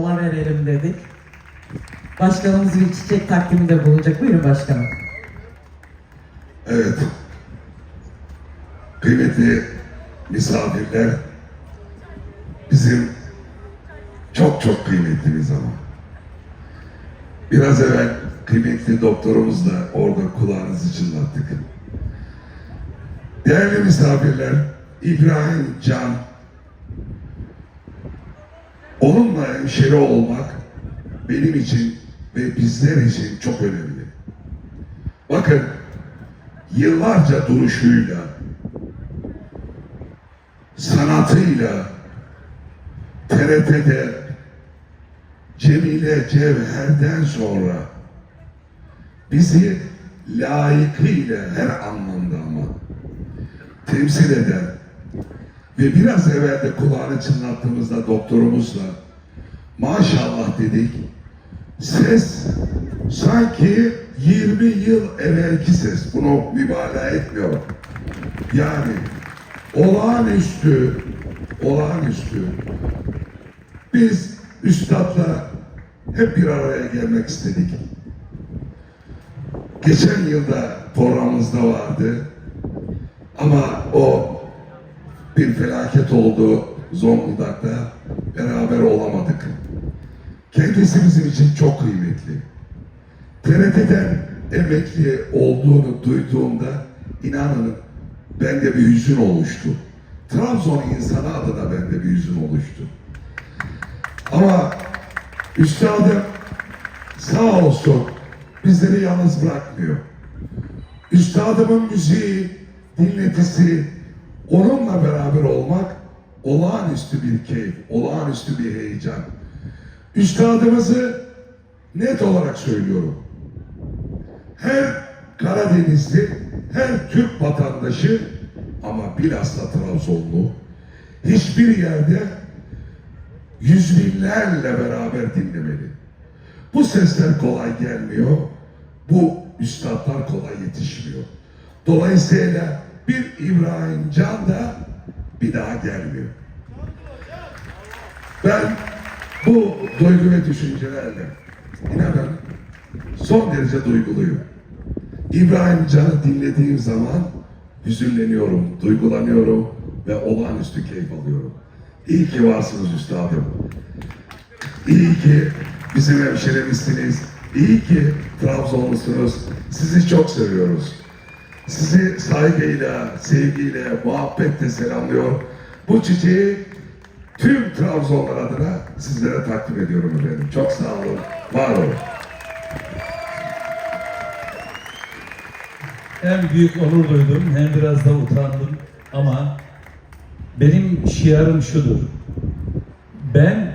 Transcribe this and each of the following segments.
mola verelim dedik. Başkanımız bir çiçek takdiminde bulunacak. Buyurun başkanım. Evet. Kıymetli misafirler, bizim çok çok kıymetli bir zaman. Biraz evvel kıymetli doktorumuzla orada kulağınızı çınlattık. Değerli misafirler, İbrahim Can, onunla hemşeri olmak benim için ve bizler için çok önemli. Bakın, yıllarca duruşuyla, sanatıyla TRT'de Cemile Cevher'den sonra bizi layıkıyla her anlamda ama temsil eden ve biraz evvel de kulağını çınlattığımızda doktorumuzla maşallah dedik ses sanki 20 yıl evvelki ses. Bunu mübalağa etmiyorum. Yani olağanüstü, olağanüstü. Biz üstadla hep bir araya gelmek istedik. Geçen yılda programımızda vardı. Ama o bir felaket oldu Zonguldak'ta. Beraber olamadık. Kendisi bizim için çok kıymetli. TRT'den emekli olduğunu duyduğumda inanın bende bir hüzün oluştu. Trabzon insanı adına bende bir hüzün oluştu. Ama üstadım sağ olsun bizleri yalnız bırakmıyor. Üstadımın müziği, dinletisi, onunla beraber olmak olağanüstü bir keyif, olağanüstü bir heyecan. Üstadımızı net olarak söylüyorum. Her Karadenizli, her Türk vatandaşı ama bilhassa Trabzonlu hiçbir yerde yüz binlerle beraber dinlemeli. Bu sesler kolay gelmiyor. Bu üstadlar kolay yetişmiyor. Dolayısıyla bir İbrahim Can da bir daha gelmiyor. Ben bu duygu ve düşüncelerle inanın son derece duyguluyum. İbrahim Can'ı dinlediğim zaman hüzünleniyorum, duygulanıyorum ve olağanüstü keyif alıyorum. İyi ki varsınız üstadım. İyi ki bizim hemşerimizsiniz. İyi ki Trabzonlusunuz. Sizi çok seviyoruz. Sizi saygıyla, sevgiyle, muhabbetle selamlıyor. Bu çiçeği tüm Trabzonlar adına sizlere takdim ediyorum efendim. Çok sağ olun, var olun. Hem büyük onur duydum hem biraz da utandım ama benim şiarım şudur. Ben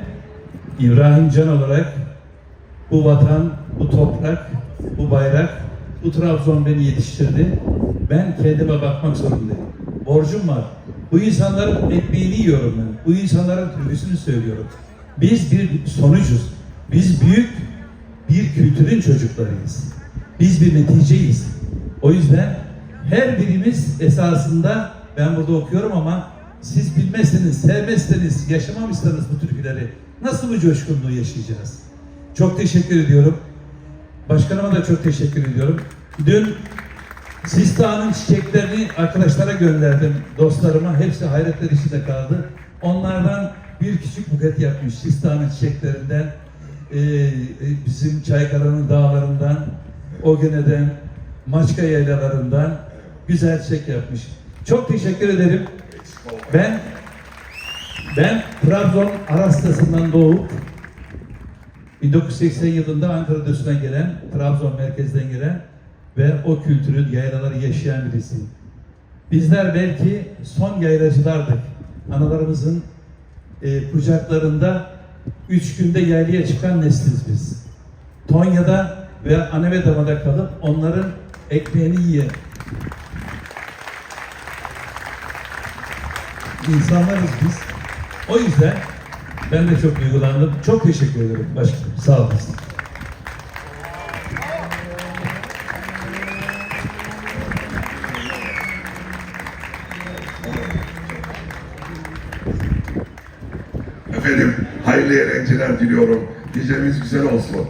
İbrahim Can olarak bu vatan, bu toprak, bu bayrak, bu Trabzon beni yetiştirdi. Ben kendime bakmak zorundayım. Borcum var. Bu insanların ekmeğini yiyorum ben. Bu insanların türküsünü söylüyorum. Biz bir sonucuz. Biz büyük bir kültürün çocuklarıyız. Biz bir neticeyiz. O yüzden her birimiz esasında ben burada okuyorum ama siz bilmezseniz, sevmezseniz, yaşamamışsanız bu türküleri nasıl bu coşkunluğu yaşayacağız? Çok teşekkür ediyorum. Başkanıma da çok teşekkür ediyorum. Dün Sista'nın çiçeklerini arkadaşlara gönderdim, dostlarıma. Hepsi hayretler içinde kaldı. Onlardan bir küçük buket yapmış Sista'nın çiçeklerinden, e, e, bizim Çaykara'nın dağlarından, Ogene'den, Maçka yaylalarından güzel çiçek yapmış. Çok teşekkür ederim. Ben ben Trabzon Arastası'ndan doğup 1980 yılında Ankara Dösü'nden gelen, Trabzon merkezden gelen ve o kültürün yaylaları yaşayan birisiyim. Bizler belki son yaylacılardık. Analarımızın e, kucaklarında üç günde yaylaya çıkan nesliz biz. Tonya'da ve Anevedama'da kalıp onların ekmeğini yiyen insanlarız biz. O yüzden ben de çok duygulandım. Çok teşekkür ederim başkanım. Sağ olasın. Efendim hayırlı eğlenceler. diliyorum. Gecemiz güzel olsun.